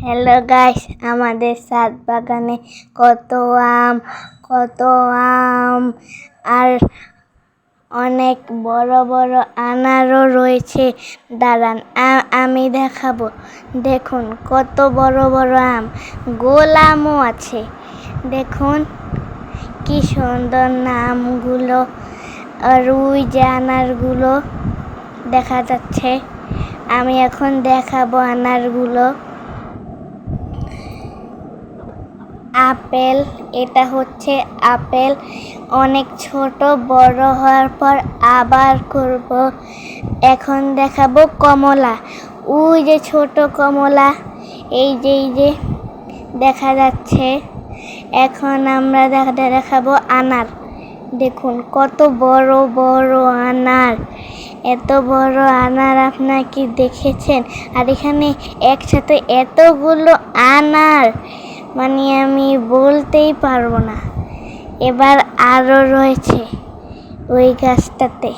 Hello guys আমাদের সাত বাগানে কত আম কত আম, আর অনেক বড় বড় আনারও রয়েছে। দাঁড়ান আমি দেখাবো। দেখুন, কত বড় বড় আম। গোল আমও আছে। দেখুন, কি সুন্দর নামগুলো। আর ওই যে আনারগুলো দেখা যাচ্ছে। আমি এখন দেখাবো আনারগুলো। আপেল, এটা হচ্ছে আপেল। অনেক ছোট, বড় হওয়ার পর আবার করব। এখন দেখাবো কমলা। ওই যে ছোট কমলা, এই যে এই যে, দেখা যাচ্ছে। এখন আমরা দেখা, দেখাবো আনার। দেখুন, কত বড় বড় আনার। এত বড় আনার আপনার কি দেখেছেন? আর এখানে একসাথে এতগুলো আনার। মানে আমি বলতেই পারব না। এবার আরও রয়েছে ওই গাছটাতে।